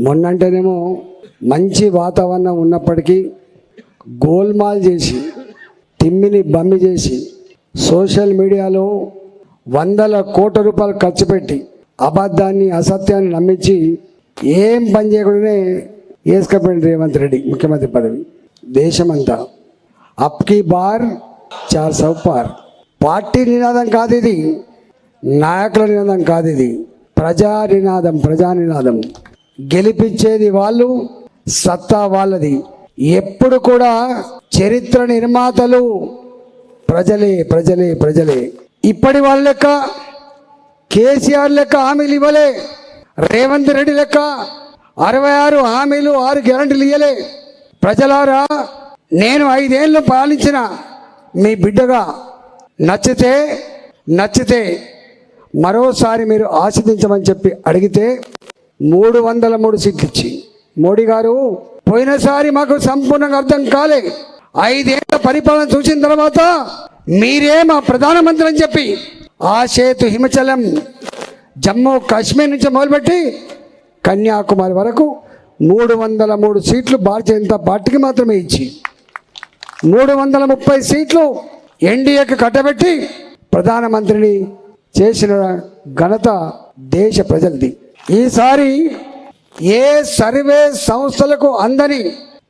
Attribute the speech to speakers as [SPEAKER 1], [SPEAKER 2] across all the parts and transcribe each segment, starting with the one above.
[SPEAKER 1] మొన్నంటేనేమో మంచి వాతావరణం ఉన్నప్పటికీ గోల్మాల్ చేసి తిమ్మిని బమ్మి చేసి సోషల్ మీడియాలో వందల కోట్ల రూపాయలు ఖర్చు పెట్టి అబద్ధాన్ని అసత్యాన్ని నమ్మించి ఏం పని చేయకుండానే వేసుకపోయింది రేవంత్ రెడ్డి ముఖ్యమంత్రి పదవి. దేశమంతా. అప్కి బార్ చార్ సౌ పార్. పార్టీ నినాదం కాదు ఇది. నాయకుల నినాదం కాదు ఇది. ప్రజా నినాదం ప్రజా నినాదం. గెలిపించేది వాళ్ళు సత్తా వాళ్ళది. ఎప్పుడు కూడా చరిత్ర నిర్మాతలు ప్రజలే ప్రజలే ప్రజలే. ఇప్పటి వాళ్ళ లెక్క కేసీఆర్ లెక్క హామీలు ఇవ్వలే. రేవంత్ రెడ్డి లెక్క అరవై ఆరు హామీలు ఆరు గ్యారంటీలు ఇవ్వలే ప్రజలారా నేను ఐదేళ్ళు పాలించిన మీ బిడ్డగా నచ్చితే నచ్చితే మరోసారి మీరు ఆశీర్దించమని చెప్పి అడిగితే మూడు వందల మూడు సీట్లు ఇచ్చి మోడీ గారు పోయినసారి మాకు సంపూర్ణంగా అర్థం కాలే. ఐదేళ్ళ పరిపాలన చూసిన తర్వాత మీరే మా ప్రధానమంత్రి అని చెప్పి ఆ సేతు హిమచలం జమ్మూ కాశ్మీర్ నుంచి మొదలుపెట్టి కన్యాకుమారి వరకు మూడు వందల మూడు సీట్లు భారతీయ జనతా పార్టీకి మాత్రమే ఇచ్చి మూడు వందల ముప్పై సీట్లు ఎన్డీఏకి కట్టబెట్టి ప్రధానమంత్రిని చేసిన ఘనత దేశ ప్రజలది. ఈసారి ఏ సర్వే సంస్థలకు అందని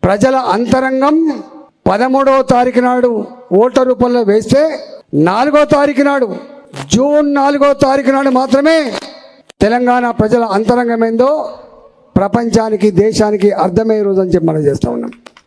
[SPEAKER 1] ప్రజల అంతరంగం పదమూడవ తారీఖు నాడు ఓటర్ రూపంలో వేస్తే నాలుగో తారీఖు నాడు జూన్ నాలుగో తారీఖు నాడు మాత్రమే తెలంగాణ ప్రజల అంతరంగం ఏందో ప్రపంచానికి దేశానికి అర్థమయ్యే రోజు అని చెప్పి మనం చేస్తా ఉన్నాం.